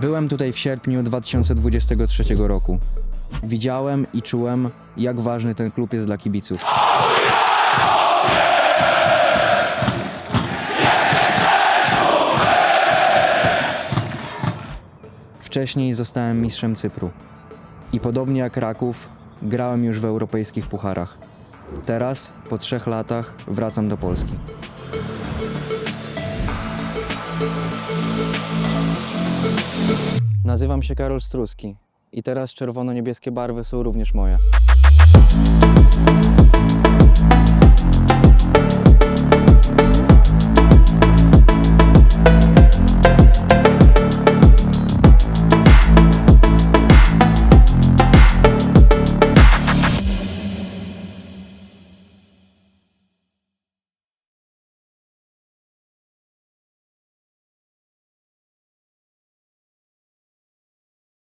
Byłem tutaj w sierpniu 2023 roku. Widziałem i czułem, jak ważny ten klub jest dla kibiców. Wcześniej zostałem mistrzem Cypru. I podobnie jak Raków, grałem już w europejskich pucharach. Teraz, po trzech latach, wracam do Polski. Nazywam się Karol Struski i teraz czerwono-niebieskie barwy są również moje.